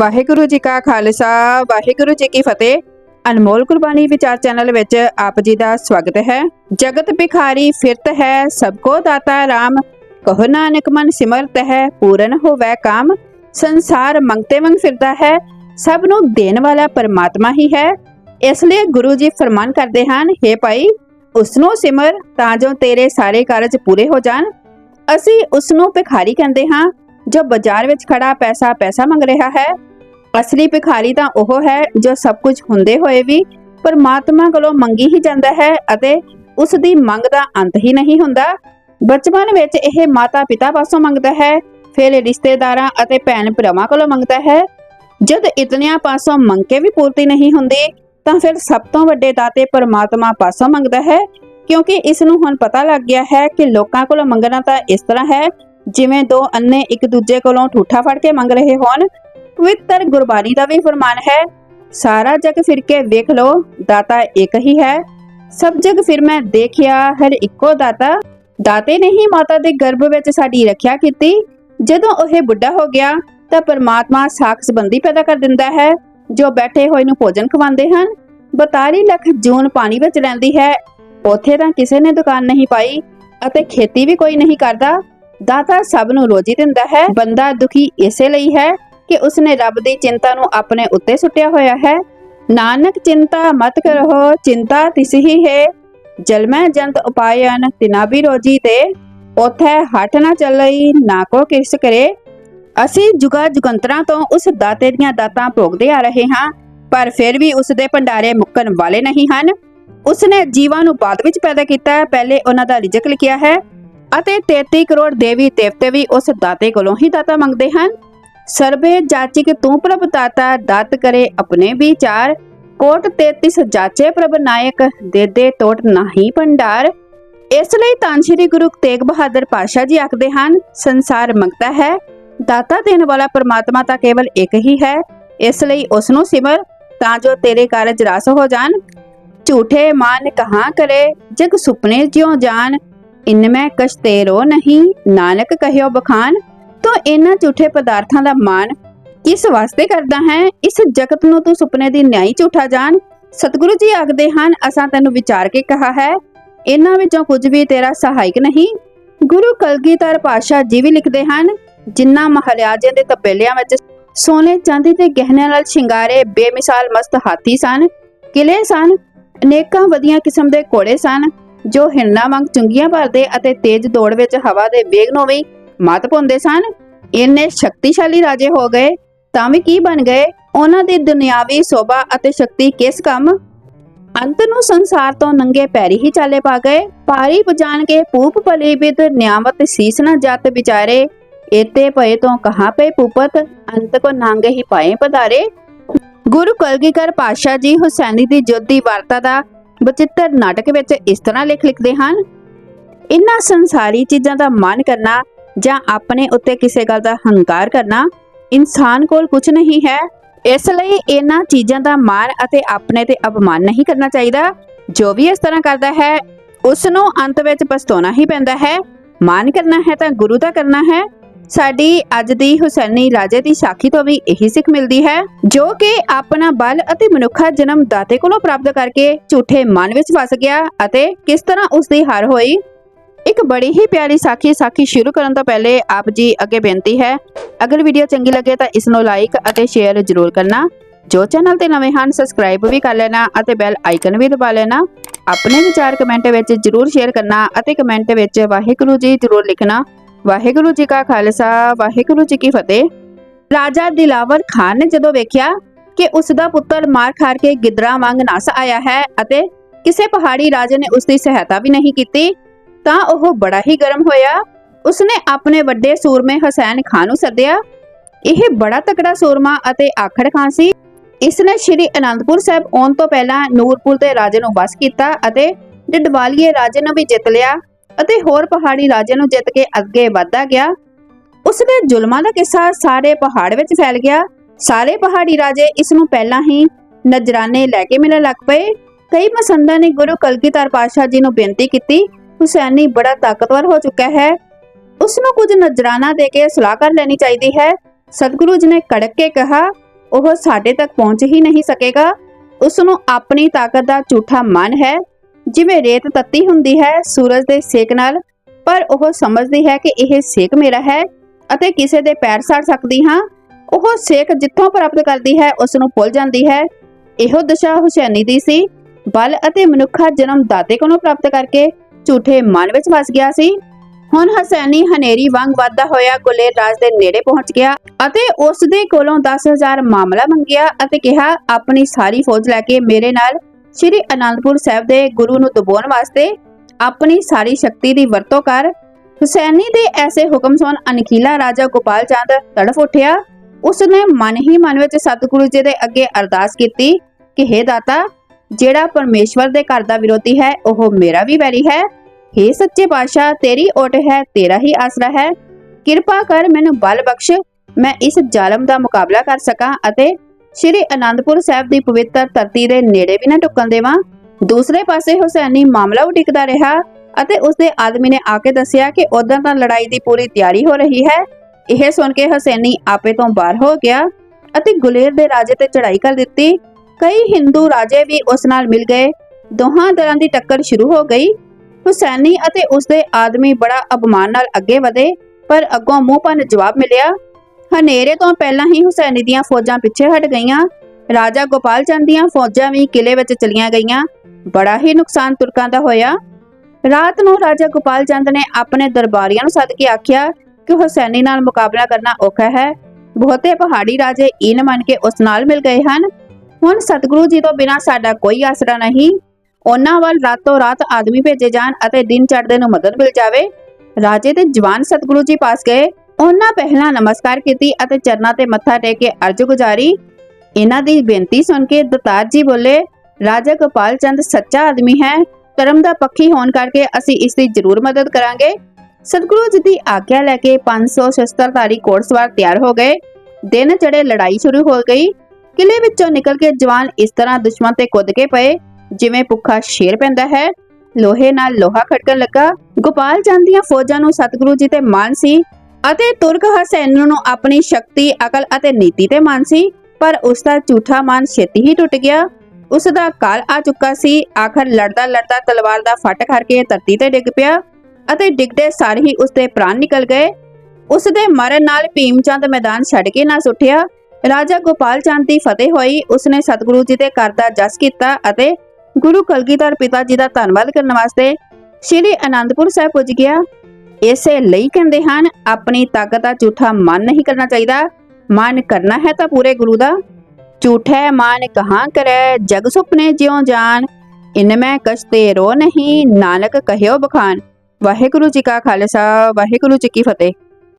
ਵਾਹਿਗੁਰੂ ਜੀ ਕਾ ਖਾਲਸਾ, ਵਾਹਿਗੁਰੂ ਜੀ ਕੀ ਫਤਿਹ। ਅਨਮੋਲ ਕੁਰਬਾਨੀ ਵਿਚਾਰ ਚੈਨਲ ਵਿੱਚ ਆਪ ਜੀ ਦਾ ਸਵਾਗਤ ਹੈ। ਜਗਤ ਭਿਖਾਰੀ ਫਿਰਤ ਹੈ, ਸਭ ਕੋ ਦਾਤਾ RAM ਕਹੋ ਨਾਨਕ ਮਨ ਸਿਮਰਤ ਹੈ, ਪੂਰਨ ਹੋਵੇ ਕਾਮ। ਸੰਸਾਰ ਮੰਗਤੇ ਮੰਗ ਫਿਰਦਾ ਹੈ, ਸਭ ਨੂੰ ਦੇਣ ਵਾਲਾ ਪਰਮਾਤਮਾ ਹੀ ਹੈ। ਇਸ ਲਈ ਗੁਰੂ ਜੀ ਫਰਮਾਨ ਕਰਦੇ ਹਨ हे ਭਾਈ ਉਸ ਨੂੰ ਸਿਮਰ, ਤਾਂ ਜੋ ਤੇਰੇ ਸਾਰੇ ਕਾਰਜ ਪੂਰੇ ਹੋ ਜਾਣ। ਅਸੀਂ ਉਸ ਨੂੰ ਭਿਖਾਰੀ ਕਹਿੰਦੇ ਹਾਂ, ਜੋ ਬਾਜ਼ਾਰ ਵਿੱਚ ਖੜਾ ਪੈਸਾ ਪੈਸਾ ਮੰਗ ਰਿਹਾ ਹੈ। ਅਸਲੀ ਭਿਖਾਰੀ ਤਾਂ ਉਹ ਹੈ ਜੋ ਸਭ ਕੁਝ ਹੁੰਦੇ ਹੋਏ ਵੀ ਪਰਮਾਤਮਾ ਕੋਲੋਂ ਮੰਗੀ ਹੀ ਜਾਂਦਾ ਹੈ ਅਤੇ ਉਸ ਦੀ ਮੰਗ ਦਾ ਅੰਤ ਹੀ ਨਹੀਂ ਹੁੰਦਾ। ਬਚਪਨ ਵਿੱਚ ਇਹ ਮਾਤਾ ਪਿਤਾ ਪਾਸੋਂ ਮੰਗਦਾ ਹੈ, ਫਿਰ ਰਿਸ਼ਤੇਦਾਰਾਂ ਅਤੇ ਭੈਣ ਭਰਾਵਾਂ ਕੋਲੋਂ ਮੰਗਦਾ ਹੈ। ਜਦ ਇਤਨਿਆਂ ਪਾਸੋਂ ਮੰਗ ਕੇ ਵੀ ਪੂਰਤੀ ਨਹੀਂ ਹੁੰਦੀ, ਤਾਂ ਫਿਰ ਸਭ ਤੋਂ ਵੱਡੇ ਦਾਤੇ ਪਰਮਾਤਮਾ ਪਾਸੋਂ ਮੰਗਦਾ ਹੈ, ਕਿਉਂਕਿ ਇਸ ਨੂੰ ਹੁਣ ਪਤਾ ਲੱਗ ਗਿਆ ਹੈ ਕਿ ਲੋਕਾਂ ਕੋਲੋਂ ਮੰਗਣਾ ਤਾਂ ਇਸ ਤਰ੍ਹਾਂ ਹੈ, ਜਿਵੇਂ ਦੋ ਅੰਨੇ ਇੱਕ ਦੂਜੇ ਕੋਲੋਂ ਠੂਠਾ ਫੜ ਕੇ ਮੰਗ ਰਹੇ ਹੋਣ ਪਵਿੱਤਰ ਗੁਰਬਾਣੀ ਦਾ ਵੀ ਫਰਮਾਨ ਹੈ। ਸਾਰਾ ਜਗ ਫਿਰ ਕੇ ਵੇਖ ਲੋ ਦਾਤਾ ਇੱਕ ਹੀ ਹੈ। ਸਭ ਜਗ ਫਿਰ ਮੈਂ ਦੇਖਿਆ, ਹਰ ਇੱਕੋ ਦਾਤਾ। ਦਾਤੇ ਨੇ ਹੀ ਮਾਤਾ ਦੇ ਗਰਭ ਵਿੱਚ ਸਾਡੀ ਰੱਖਿਆ ਕੀਤੀ। ਜਦੋਂ ਉਹ ਬੁੱਢਾ ਹੋ ਗਿਆ, ਤਾਂ ਪਰਮਾਤਮਾ ਸਾਖ ਸੰਬੰਧੀ ਪੈਦਾ ਕਰ ਦਿੰਦਾ ਹੈ, ਜੋ ਬੈਠੇ ਹੋਏ ਨੂੰ ਭੋਜਨ ਖਵਾਉਂਦੇ ਹਨ। 42 ਲੱਖ ਜੂਨ ਪਾਣੀ ਵਿੱਚ ਰਹਿੰਦੀ ਹੈ। ਉੱਥੇ ਤਾਂ ਕਿਸੇ ਨੇ ਦੁਕਾਨ ਨਹੀਂ ਪਾਈ ਅਤੇ ਖੇਤੀ ਵੀ ਕੋਈ ਨਹੀਂ ਕਰਦਾ। ਦਾਤਾ ਸਭ ਨੂੰ ਰੋਜੀ ਦਿੰਦਾ ਹੈ। ਬੰਦਾ ਦੁਖੀ ਇਸੇ ਲਈ ਹੈ ਕਿ ਉਸਨੇ ਰੱਬ ਦੀ ਚਿੰਤਾ ਨੂੰ ਆਪਣੇ ਉੱਤੇ ਸੁੱਟਿਆ ਹੋਇਆ ਹੈ। ਨਾਨਕ, ਚਿੰਤਾ ਮਤ ਕਰੋ, ਚਿੰਤਾ ਤਿਸ ਹੀ। ਹੈ ਜਲਮੈਂ ਜੰਤ ਉਪਾਇਨ ਤਿਨਾਬੀ ਰੋਜੀ ਤੇ। ਉਥੇ ਹੱਠ ਨਾ ਚੱਲਈ, ਨਾ ਕੋ ਕਿਸ ਕਰੇ। ਅਸੀਂ ਜੁਗਾ ਜੁਗੰਤਰਾਂ ਤੋਂ ਉਸ ਦਾਤੇ ਦੀਆਂ ਦਾਤਾਂ ਭੋਗਦੇ ਆ ਰਹੇ ਹਾਂ, ਪਰ ਫਿਰ ਵੀ ਉਸ ਦੇ ਭੰਡਾਰੇ ਮੁੱਕਣ ਵਾਲੇ ਨਹੀਂ ਹਨ। ਉਸਨੇ ਜੀਵਾਂ ਨੂੰ ਬਾਅਦ ਵਿੱਚ ਪੈਦਾ ਕੀਤਾ ਹੈ ਪਹਿਲੇ ਉਹਨਾਂ ਦਾ ਰਿਜਕ ਲਿਖਿਆ ਹੈ, ਅਤੇ 33 ਕਰੋੜ ਦੇਵੀ ਦੇਵਤੇ ਵੀ ਉਸ ਦਾਤੇ ਕੋਲੋਂ ਹੀ ਦਾਤਾ ਮੰਗਦੇ ਹਨ। ਸਰਬੇ ਜਾਚਿਕ ਤੂੰ ਪ੍ਰਭ ਦਾਤਾ, ਦਾਤ ਕਰੇ ਆਪਣੇ ਵਿਚਾਰ। ਕੋਟ 33 ਜਾਚੇ ਪ੍ਰਭ ਨਾਇਕ, ਦੇ ਦੇ ਟੋਟ ਨਹੀਂ ਭੰਡਾਰ। ਇਸ ਲਈ ਤਾਂ ਸ੍ਰੀ ਗੁਰੂ ਤੇਗ ਬਹਾਦਰ ਪਾਸ਼ਾ ਜੀ ਆਖਦੇ ਹਨ, ਸੰਸਾਰ ਮੰਗਤਾ ਹੈ, ਦਾਤਾ ਦੇਣ ਵਾਲਾ ਪਰਮਾਤਮਾ ਤਾਂ ਕੇਵਲ ਇੱਕ ਹੀ ਹੈ, ਇਸ ਲਈ ਉਸ ਨੂੰ ਸਿਮਰ, ਤਾਂ ਜੋ ਤੇਰੇ ਕਾਰਜ ਰਸ ਹੋ ਜਾਣ। ਝੂਠੇ ਮਾਨ ਕਹਾਂ ਕਰੇ, ਜਗ ਸੁਪਨੇ ਜਿਉ ਜਾਣ, ਇਨ ਮੈਂ ਕਸ਼ਤੇਰੋ ਨਹੀਂ, ਨਾਨਕ ਕਹਿਓ ਬਖਾਨ। ਤੂੰ ਇਹਨਾਂ ਝੂਠੇ ਪਦਾਰਥਾਂ ਦਾ ਮਾਨ ਕਿਸ ਵਾਸਤੇ ਕਰਦਾ ਹੈ? ਇਸ ਜਗਤ ਨੂੰ ਤੂੰ ਸੁਪਨੇ ਦੀ ਨਿਆਈ ਝੂਠਾ ਜਾਣ। ਸਤਿਗੁਰੂ ਜੀ ਆਖਦੇ ਹਨ, ਅਸਾਂ ਤੈਨੂੰ ਵਿਚਾਰ ਕੇ ਕਹਾ ਹੈ, ਇਹਨਾਂ ਵਿੱਚੋਂ ਕੁਝ ਵੀ ਤੇਰਾ ਸਹਾਇਕ ਨਹੀਂ। ਗੁਰੂ ਕਲਗੀਧਰ ਪਾਸ਼ਾ ਜੀ ਵੀ ਲਿਖਦੇ ਹਨ ਜਿਨ੍ਹਾਂ ਮਹਾਰਾਜਿਆਂ ਦੇ ਤਪੇਲਿਆਂ ਵਿੱਚ ਸੋਨੇ ਚਾਂਦੀ ਤੇ ਗਹਿਣਿਆਂ ਨਾਲ ਸ਼ਿੰਗਾਰੇ ਬੇਮਿਸਾਲ ਮਸਤ ਹਾਥੀ ਸਨ, ਕਿਲੇ ਸਨ, ਅਨੇਕਾਂ ਵਧੀਆਂ ਕਿਸਮ ਦੇ ਘੋੜੇ ਸਨ, ਜੋ ਹਿਰਨਾ ਵਾਂਗ ਚੁੰਗੀਆਂ ਭਰਦੇ ਅਤੇ ਤੇਜ਼ ਦੌੜ ਵਿੱਚ ਹਵਾ ਦੇ ਵੇਗ ਨੂੰ ਵੀ ਮਤ ਪਾਉਂਦੇ ਸਨ? ਇੰਨੇ ਸ਼ਕਤੀਸ਼ਾਲੀ ਰਾਜੇ ਹੋ ਗਏ, ਤਾਂ ਵੀ ਕੀ ਬਣ ਗਏ? ਉਹਨਾਂ ਦੀ ਦੁਨਿਆਵੀ ਸੋਭਾ ਅਤੇ ਸ਼ਕਤੀ ਕਿਸ ਕੰਮ? ਅੰਤ ਨੂੰ ਸੰਸਾਰ ਤੋਂ ਨੰਗੇ ਪੈਰੀ ਹੀ ਚਾਲੇ ਪਾ ਗਏ। ਪਾਰੀ ਪੁਜਾਨ ਕੇ ਪੂਪ ਭਲੇ ਬਿਦ ਨਿਆਮਤ ਸੀਸ ਜਤ ਵਿਚਾਰੇ। ਏਤੇ ਭਏ ਤੋਂ ਕਹਾਂ ਪਏ ਪੂਪਤ? ਅੰਤ ਕੋ ਨਾਂਗੇ ਹੀ ਪਾਏ ਪਧਾਰੇ। ਗੁਰੂ ਕਲਗੀਕਰ ਪਾਤਸ਼ਾਹ ਜੀ ਹੁਸੈਨੀ ਦੀ ਜੋਤੀ ਵਾਰਤਾ ਦਾ ਬਚਿੱਤਰ ਨਾਟਕ ਵਿੱਚ ਇਸ ਤਰ੍ਹਾਂ ਲਿਖ ਲਿਖਦੇ ਹਨ। ਇਨ੍ਹਾਂ ਸੰਸਾਰੀ ਚੀਜ਼ਾਂ ਦਾ ਮਾਨ ਕਰਨਾ ਜਾਂ ਆਪਣੇ ਉੱਤੇ ਕਿਸੇ ਗੱਲ ਦਾ ਹੰਕਾਰ ਕਰਨਾ ਇਨਸਾਨ ਕੋਲ ਕੁਝ ਨਹੀਂ ਹੈ। ਇਸ ਲਈ ਇਹਨਾਂ ਚੀਜ਼ਾਂ ਦਾ ਮਾਨ ਅਤੇ ਆਪਣੇ ਤੇ ਅਪਮਾਨ ਨਹੀਂ ਕਰਨਾ ਚਾਹੀਦਾ। ਜੋ ਵੀ ਇਸ ਤਰ੍ਹਾਂ ਕਰਦਾ ਹੈ ਉਸ ਨੂੰ ਅੰਤ ਵਿੱਚ ਪਛਤਾਉਣਾ ਹੀ ਪੈਂਦਾ ਹੈ। ਮਾਨ ਕਰਨਾ ਹੈ ਤਾਂ ਗੁਰੂ ਦਾ ਕਰਨਾ ਹੈ। ਸਾਡੀ ਅੱਜ ਦੀ ਹੁਸੈਨੀ ਰਾਜੇ ਦੀ ਸਾਖੀ ਤੋਂ ਵੀ ਇਹੀ ਸਿੱਖ ਮਿਲਦੀ ਹੈ, ਜੋ ਕਿ ਆਪਣਾ ਬਲ ਅਤੇ ਮਨੁੱਖਾ ਜਨਮ ਦਾਤੇ ਕੋਲੋਂ ਪ੍ਰਾਪਤ ਕਰਕੇ ਝੂਠੇ ਮਨ ਵਿੱਚ ਫਸ ਗਿਆ ਅਤੇ ਕਿਸ ਤਰ੍ਹਾਂ ਉਸ ਦੀ ਹਾਰ ਹੋਈ। ਇੱਕ ਬੜੀ ਹੀ ਪਿਆਰੀ ਸਾਖੀ ਸਾਖੀ ਸ਼ੁਰੂ ਕਰਨ ਤੋਂ ਪਹਿਲੇ ਆਪ ਜੀ ਅੱਗੇ ਬੇਨਤੀ ਹੈ ਅਗਰ ਵੀਡੀਓ ਚੰਗੀ ਲੱਗੇ ਤਾਂ ਇਸ ਨੂੰ ਲਾਈਕ ਅਤੇ ਸ਼ੇਅਰ ਜ਼ਰੂਰ ਕਰਨਾ। ਜੋ ਚੈਨਲ ਤੇ ਨਵੇਂ ਹਨ ਸਬਸਕ੍ਰਾਈਬ ਵੀ ਕਰ ਲੈਣਾ ਅਤੇ ਬੈਲ ਆਈਕਨ ਵੀ ਦਬਾ ਲੈਣਾ। ਆਪਣੇ ਵਿਚਾਰ ਕਮੈਂਟ ਵਿੱਚ ਜ਼ਰੂਰ ਸ਼ੇਅਰ ਕਰਨਾ ਅਤੇ ਕਮੈਂਟ ਵਿੱਚ ਵਾਹਿਗੁਰੂ ਜੀ ਜ਼ਰੂਰ ਲਿਖਣਾ। ਵਾਹਿਗੁਰੂ ਜੀ ਕਾ ਖਾਲਸਾ, ਵਾਹਿਗੁਰੂ ਜੀ ਕੀ ਫਤਿਹ। ਰਾਜਾ ਦਿਲਾਵਰ ਖਾਨ ਨੇ ਜਦੋਂ ਵੇਖਿਆ ਕਿ ਉਸ ਦਾ ਪੁੱਤਰ ਮਾਰ ਖਾਰ ਕੇ ਗਿੱਦੜਾਂ ਵਾਂਗ ਨਸ ਆਇਆ ਹੈ ਅਤੇ ਕਿਸੇ ਪਹਾੜੀ ਰਾਜੇ ਨੇ ਉਸ ਦੀ ਸਹਾਇਤਾ ਵੀ ਨਹੀਂ ਕੀਤੀ ਤਾਂ ਉਹ ਬੜਾ ਹੀ ਗਰਮ ਹੋਇਆ। ਉਸਨੇ ਆਪਣੇ ਵੱਡੇ ਸੂਰਮੇ ਹਸੈਨ ਖਾਨ ਨੂੰ ਸੱਦਿਆ। ਇਹ ਬੜਾ ਤਕੜਾ ਸੂਰਮਾ ਅਤੇ ਆਖੜ ਖਾਨ ਸੀ। ਇਸ ਸ਼੍ਰੀ ਅਨੰਦਪੁਰ ਸਾਹਿਬ ਆਉਣ ਤੋਂ ਪਹਿਲਾਂ ਨੂਰਪੁਰ ਦੇ ਰਾਜੇ ਨੂੰ ਵਸ ਕੀਤਾ ਅਤੇ ਡਡਵਾਲੀਏ ਰਾਜੇ ਨੂੰ ਵੀ ਜਿੱਤ ਲਿਆ ਅਤੇ ਹੋਰ ਪਹਾੜੀ ਰਾਜੇ ਨੂੰ ਜਿੱਤ ਕੇ ਅੱਗੇ ਵਧਦਾ ਗਿਆ। ਉਸ ਦੇ ਜ਼ੁਲਮਾਂ ਦਾ ਕਿੱਸਾ ਸਾਰੇ ਪਹਾੜ ਵਿੱਚ ਫੈਲ ਗਿਆ। ਸਾਰੇ ਪਹਾੜੀ ਰਾਜੇ ਇਸ ਨੂੰ ਪਹਿਲਾਂ ਹੀ ਨਜਰਾਨੇ ਲੈ ਕੇ ਮਿਲਣ ਲੱਗ ਪਏ। ਕਈ ਮਸੰਦਾਂ ਨੇ ਗੁਰੂ ਕਲਗੀਧਰ ਪਾਤਸ਼ਾਹ ਜੀ ਨੂੰ ਬੇਨਤੀ ਕੀਤੀ ਹੁਸੈਨੀ ਬੜਾ ਤਾਕਤਵਰ ਹੋ ਚੁੱਕਾ ਹੈ। ਉਸ ਨੂੰ ਕੁਝ ਨਜਰਾਨਾ ਦੇ ਕੇ ਸਲਾਹ ਕਰ ਲੈਣੀ ਚਾਹੀਦੀ ਹੈ। ਸਤਿਗੁਰੂ ਜੀ ਨੇ ਕੜਕ ਕੇ ਕਿਹਾ, ਉਹ ਸਾਡੇ ਤੱਕ ਪਹੁੰਚ ਹੀ ਨਹੀਂ ਸਕੇਗਾ। ਉਸ ਨੂੰ ਆਪਣੀ ਤਾਕਤ ਦਾ ਝੂਠਾ ਮਨ ਹੈ। ਜਿਵੇਂ ਰੇਤ ਤੱਤੀ ਹੁੰਦੀ ਹੈ ਸੂਰਜ ਦੇ ਸੇਕ ਨਾਲ, ਪਰ ਉਹ ਸਮਝਦੀ ਹੈ ਕਿ ਇਹ ਸੇਕ ਮੇਰਾ ਹੈ ਅਤੇ ਕਿਸੇ ਦੇ ਪੈਰ ਸੜ ਸਕਦੀ ਹਾਂ। ਉਹ ਸੇਕ ਜਿੱਥੋਂ ਪ੍ਰਾਪਤ ਕਰਦੀ ਹੈ ਉਸ ਨੂੰ ਭੁੱਲ ਜਾਂਦੀ ਹੈ। ਇਹੋ ਦਸ਼ਾ ਹੁਸੈਨੀ ਦੀ ਸੀ। ਬਲ ਅਤੇ ਮਨੁੱਖਾ ਜਨਮ ਦਾਤੇ ਕੋਲੋਂ ਪ੍ਰਾਪਤ ਕਰਕੇ ਝੂਠੇ ਮਨ ਵਿੱਚ ਵਸ ਗਿਆ ਸੀ। ਹੁਣ ਹਸੈਨੀ ਹਨੇਰੀ ਵਾਂਗ ਵੱਧਦਾ ਹੋਇਆ ਗੁਲੇਰ ਰਾਜ ਦੇ ਨੇੜੇ ਪਹੁੰਚ ਗਿਆ ਅਤੇ ਉਸ ਦੇ ਕੋਲੋਂ 10000 ਮਾਮਲਾ ਮੰਗਿਆ ਅਤੇ ਕਿਹਾ, ਆਪਣੀ ਸਾਰੀ ਫੌਜ ਲੈ ਕੇ ਮੇਰੇ ਨਾਲ ਸ੍ਰੀ ਅਨੰਦਪੁਰ ਸਾਹਿਬ ਦੇ ਗੁਰੂ ਨੂੰ ਦਬਾਉਣ ਵਾਸਤੇ ਆਪਣੀ ਸਾਰੀ ਸ਼ਕਤੀ ਦੀ ਵਰਤੋਂ ਕਰ। ਹੁਸੈਨੀ ਦੇ ਐਸੇ ਹੁਕਮ ਸੁਣ ਅਨਖੀਲਾ ਰਾਜਾ ਗੋਪਾਲ ਚੰਦ ਤੜਫ ਉੱਠਿਆ। ਉਸਨੇ ਮਨ ਹੀ ਮਨ ਵਿੱਚ ਸਤਿਗੁਰੂ ਜੀ ਦੇ ਅੱਗੇ ਅਰਦਾਸ ਕੀਤੀ ਕਿ हे ਦਾਤਾ ਜਿਹੜਾ ਪਰਮੇਸ਼ਵਰ ਦੇ ਘਰ ਦਾ ਵਿਰੋਧੀ ਹੈ, ਉਹ ਮੇਰਾ ਵੀ ਵੈਰੀ ਹੈ। हे ਸੱਚੇ ਪਾਤਸ਼ਾਹ, ਤੇਰੀ ਓਟ ਹੈ, ਤੇਰਾ ਹੀ ਆਸਰਾ ਹੈ। ਕਿਰਪਾ ਕਰ ਮੈਨੂੰ ਬਲ ਬਖਸ਼, ਮੈਂ ਇਸ ਜ਼ਾਲਮ ਦਾ ਮੁਕਾਬਲਾ ਕਰ ਸਕਾਂ ਅਤੇ ਸ਼੍ਰੀ ਅਨੰਦਪੁਰ ਸਾਹਿਬ ਦੀ ਪਵਿੱਤਰ ਧਰਤੀ ਦੇ ਨੇੜੇ ਵੀ ਨਾ ਟੁੱਕਣ ਦੇਵਾਂ। ਦੂਸਰੇ ਪਾਸੇ ਹੁਸੈਨੀ ਮਾਮਲਾ ਉਡੀਕਦਾ ਰਿਹਾ ਅਤੇ ਉਸਦੇ ਆਦਮੀ ਨੇ ਆ ਕੇ ਦੱਸਿਆ ਕਿ ਉਦੋਂ ਤਾਂ ਲੜਾਈ ਦੀ ਪੂਰੀ ਤਿਆਰੀ ਹੋ ਰਹੀ ਹੈ। ਇਹ ਸੁਣ ਕੇ ਹੁਸੈਨੀ ਆਪੇ ਤੋਂ ਬਾਹਰ ਹੋ ਗਿਆ ਅਤੇ ਗੁਲੇਰ ਦੇ ਰਾਜੇ ਤੇ ਚੜ੍ਹਾਈ ਕਰ ਦਿੱਤੀ। ਕਈ ਹਿੰਦੂ ਰਾਜੇ ਵੀ ਉਸ ਨਾਲ ਮਿਲ ਗਏ। ਦੋਹਾਂ ਦਲਾਂ ਦੀ ਟੱਕਰ ਸ਼ੁਰੂ ਹੋ ਗਈ। ਹੁਸੈਨੀ ਅਤੇ ਉਸਦੇ ਆਦਮੀ ਬੜਾ ਅਪਮਾਨ ਨਾਲ ਅੱਗੇ ਵਧੇ, ਪਰ ਅੱਗੋਂ ਮੂੰਹ ਭੰਨ ਜਵਾਬ ਮਿਲਿਆ। ਹਨੇਰੇ ਤੋਂ ਪਹਿਲਾਂ ਹੀ ਹੁਸੈਨੀ ਦੀਆਂ ਫੌਜਾਂ ਪਿੱਛੇ ਹਟ ਗਈਆਂ। ਰਾਜਾ ਗੋਪਾਲ ਚੰਦ ਦੀਆਂ ਫੌਜਾਂ ਵੀ ਕਿਲੇ ਵਿੱਚ ਚਲੀਆਂ ਗਈਆਂ। ਬੜਾ ਹੀ ਨੁਕਸਾਨ ਤੁਰਕਾਂ ਦਾ ਹੋਇਆ। ਰਾਤ ਨੂੰ ਰਾਜਾ ਗੋਪਾਲ ਚੰਦ ਨੇ ਆਪਣੇ ਦਰਬਾਰੀਆਂ ਨੂੰ ਸੱਦ ਕੇ ਆਖਿਆ ਕਿ ਹੁਸੈਨੀ ਨਾਲ ਮੁਕਾਬਲਾ ਕਰਨਾ ਔਖਾ ਹੈ। ਬਹੁਤੇ ਪਹਾੜੀ ਰਾਜੇ ਇਨ ਮੰਨ ਕੇ ਉਸ ਨਾਲ ਮਿਲ ਗਏ ਹਨ। ਹੁਣ ਸਤਿਗੁਰੂ ਜੀ ਤੋਂ ਬਿਨਾਂ ਸਾਡਾ ਕੋਈ ਆਸਰਾ ਨਹੀਂ। ਉਹਨਾਂ ਵੱਲ ਰਾਤੋਂ ਰਾਤ ਆਦਮੀ ਭੇਜੇ ਜਾਣ ਅਤੇ ਦਿਨ ਚੜ੍ਹਦੇ ਨੂੰ ਮਦਦ ਮਿਲ ਜਾਵੇ। ਰਾਜੇ ਤੇ ਜਵਾਨ ਸਤਿਗੁਰੂ ਜੀ ਪਾਸ ਗਏ। ਉਹਨਾਂ ਪਹਿਲਾਂ ਨਮਸਕਾਰ ਕੀਤੀ ਅਤੇ ਚਰਨਾਂ ਤੇ ਮੱਥਾ ਟੇਕ ਕੇ ਅਰਜ਼ ਗੁਜ਼ਾਰੀ। ਇਹਨਾਂ ਦੀ ਬੇਨਤੀ ਸੁਣ ਕੇ ਦਤਾਰ ਜੀ ਬੋਲੇ, ਰਾਜਾ ਗੋਪਾਲ ਚੰਦ ਸੱਚਾ ਆਦਮੀ ਹੈ। ਧਰਮ ਦਾ ਪੱਖੀ ਹੋਣ ਕਰਕੇ ਅਸੀਂ ਇਸ ਦੀ ਜ਼ਰੂਰ ਮਦਦ ਕਰਾਂਗੇ। ਸਤਿਗੁਰੂ ਜੀ ਦੀ ਆਗਿਆ ਲੈ ਕੇ 500 ਸ਼ਸਤਰਧਾਰੀ ਘੋੜਸਵਾਰ ਤਿਆਰ ਹੋ ਗਏ। ਦਿਨ ਚੜੇ ਲੜਾਈ ਸ਼ੁਰੂ ਹੋ ਗਈ। ਕਿਲੇ ਵਿੱਚੋਂ ਨਿਕਲ ਕੇ ਜਵਾਨ ਇਸ ਤਰ੍ਹਾਂ ਦੁਸ਼ਮਣ ਤੇ ਕੁੱਦ ਕੇ ਪਏ, ਜਿਵੇਂ ਭੁੱਖਾ ਸ਼ੇਰ ਪੈਂਦਾ ਹੈ। ਲੋਹੇ ਨਾਲ ਲੋਹਾ ਖੜਕਣ ਲੱਗਾ। ਗੋਪਾਲ ਚੰਦ ਦੀਆਂ ਫੌਜਾਂ ਨੂੰ ਸਤਿਗੁਰੂ ਜੀ ਤੇ ਮਾਨ ਸੀ ਅਤੇ ਤੁਰਕ ਹਸੈਨ ਨੂੰ ਆਪਣੀ ਸ਼ਕਤੀ, ਅਕਲ ਅਤੇ ਨੀਤੀ ਤੇ ਮਾਨ ਸੀ, ਪਰ ਉਸ ਦਾ ਝੂਠਾ ਮਾਨ ਛੇਤੀ ਹੀ ਟੁੱਟ ਗਿਆ। ਉਸ ਦਾ ਕਾਲ ਆ ਚੁੱਕਾ ਸੀ। ਆਖਰ ਲੜਦਾ ਲੜਦਾ ਤਲਵਾਰ ਦਾ ਫੱਟ ਕਰਕੇ ਧਰਤੀ ਤੇ ਡਿੱਗ ਪਿਆ ਅਤੇ ਡਿੱਗਦੇ ਸਾਰ ਹੀ ਉਸ ਦੇ ਪ੍ਰਾਣ ਨਿਕਲ ਗਏ। ਉਸ ਦੇ ਮਰਨ ਨਾਲ ਭੀਮ ਚੰਦ ਮੈਦਾਨ ਛੱਡ ਕੇ ਨਾ ਸੁੱਟਿਆ। ਰਾਜਾ ਗੋਪਾਲ ਚੰਦ ਦੀ ਫਤਿਹ ਹੋਈ। ਉਸਨੇ ਸਤਿਗੁਰੂ ਜੀ ਦੇ ਘਰ ਦਾ ਜਸ ਕੀਤਾ ਅਤੇ ਗੁਰੂ ਕਲਗੀਧਰ ਪਿਤਾ ਜੀ ਦਾ ਧੰਨਵਾਦ ਕਰਨ ਵਾਸਤੇ ਸ੍ਰੀ ਅਨੰਦਪੁਰ ਸਾਹਿਬ ਪੁੱਜ ਗਿਆ। ਇਸੇ ਲਈ ਕਹਿੰਦੇ ਹਨ, ਆਪਣੀ ਤਾਕਤ ਦਾ ਝੂਠਾ ਮਨ ਨਹੀਂ ਕਰਨਾ ਚਾਹੀਦਾ। ਮਨ ਕਰਨਾ ਹੈ ਤਾਂ ਪੂਰੇ ਗੁਰੂ ਦਾ। ਝੂਠੇ ਮਨ ਕਹਾਂ ਕਰੈ, ਜਗ ਸੁਪਨੇ ਜਿਉ ਜਾਨ। ਇਨ ਮੈਂ ਕਸ਼ਤੇ ਰੋ ਨਹੀਂ, ਨਾਨਕ ਕਹਿਓ ਬਖਾਨ। ਵਾਹਿਗੁਰੂ ਜੀ ਕਾ ਖਾਲਸਾ, ਵਾਹਿਗੁਰੂ ਜੀ ਕੀ ਫਤਿਹ।